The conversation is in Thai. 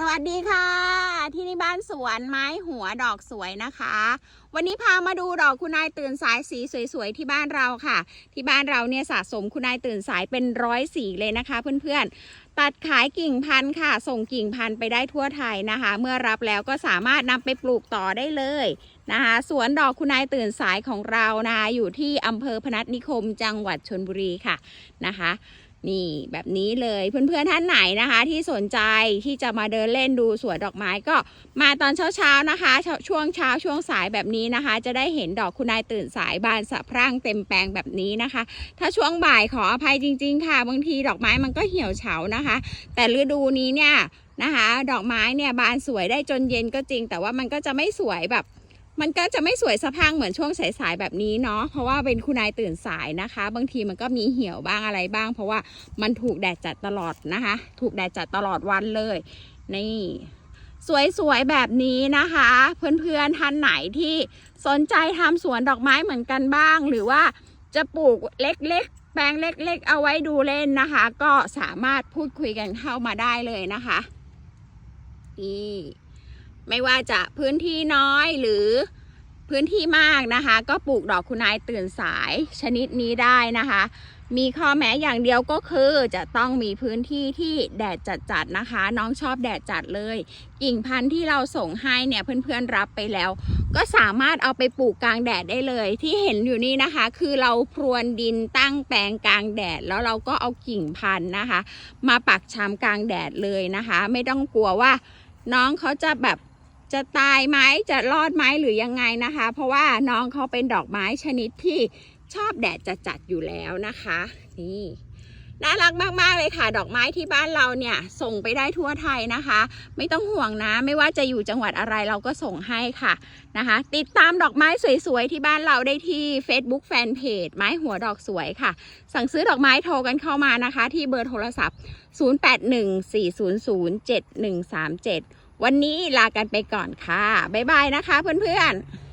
สวัสดีค่ะ ที่นี่บ้านสวนไม้หัวดอกสวยนะคะ วันนี้พามาดูดอกคุณนายตื่นสายสีสวยๆที่บ้านเราค่ะ ที่บ้านเราเนี่ยสะสมคุณนายตื่นสายเป็นร้อยสีเลยนะคะเพื่อนๆ ตัดขายกิ่งพันธุ์ค่ะ ส่งกิ่งพันธุ์ไปได้ทั่วไทยนะคะ เมื่อรับแล้วก็สามารถนำไปปลูกต่อได้เลยนะคะสวนดอกคุณนายตื่นสายของเรานะคะอยู่ที่อำเภอพนัสนิคมจังหวัดชนบุรีค่ะนะคะ นี่แบบนี้เลยเพื่อนๆท่านไหนนะคะ ที่สนใจที่จะมาเดินเล่นดูสวนดอกไม้ก็มาตอนเช้าๆนะคะชช่วงเช้าช่วงสายแบบนี้นะคะ จะได้เห็นดอกคุณนายตื่นสายบานสะพรั่งเต็มแปลงแบบนี้นะคะ ถ้าช่วงบ่ายขออภัยจริง ๆ ค่ะ บางทีดอกไม้มันก็เหี่ยวเฉานะคะ แต่ฤดูนี้เนี่ยนะคะ ดอกไม้เนี่ยบานสวยได้จนเย็นก็จริง แต่ว่ามันก็จะไม่สวยแบบ มันก็จะไม่สวยสะพังเหมือนช่วงสายๆแบบนี้เนาะเพราะว่าเป็นคุณนายตื่นสายนะคะ บางทีมันก็มีเหี่ยวบ้างอะไรบ้าง เพราะว่ามันถูกแดดจัดตลอดนะคะ ถูกแดดจัดตลอดวันเลย นี่ สวยๆแบบนี้นะคะ เพื่อนๆท่านไหนที่สนใจทำสวนดอกไม้เหมือนกันบ้าง หรือว่าจะปลูกเล็กๆ แปลงเล็ก ๆ เอาไว้ดูเล่นนะคะ ก็สามารถพูดคุยกันเข้ามาได้เลยนะคะนี่ ไม่ว่าจะพื้นที่น้อยหรือพื้นที่มากนะคะ ก็ปลูกดอกคุณนายตื่นสายชนิดนี้ได้นะคะ มีข้อแม้อย่างเดียวก็คือจะต้องมีพื้นที่ที่แดดจัดๆนะคะ น้องชอบแดดจัดเลย กิ่งพันธุ์ที่เราส่งให้เนี่ยเพื่อนๆรับไปแล้ว ก็สามารถเอาไปปลูกกลางแดดได้เลย ที่เห็นอยู่นี่นะคะ คือเราพรวนดินตั้งแปลงกลางแดด แล้วเราก็เอากิ่งพันธุ์นะคะ มาปักชามกลางแดดเลยนะคะ ไม่ต้องกลัวว่าน้องเขาจะแบบ จะตายไหมจะรอดไหมหรือยังไงนะคะ เพราะว่าน้องเขาเป็นดอกไม้ชนิดที่ชอบแดดจัดอยู่แล้วนะคะ นี่น่ารักมาก ๆ เลยค่ะ ดอกไม้ที่บ้านเราเนี่ยส่งไปได้ทั่วไทยนะคะ ไม่ต้องห่วงนะ ไม่ว่าจะอยู่จังหวัดอะไรเราก็ส่งให้ค่ะนะคะ ติดตามดอกไม้สวย ๆ ที่บ้านเราได้ที่ Facebook Fanpage ไม้หัวดอกสวยค่ะ สั่งซื้อดอกไม้โทรกันเข้ามานะคะ ที่เบอร์โทรศัพท์ 0814007137 วันนี้ลากันไปก่อนค่ะ บ๊ายบายนะคะเพื่อนๆ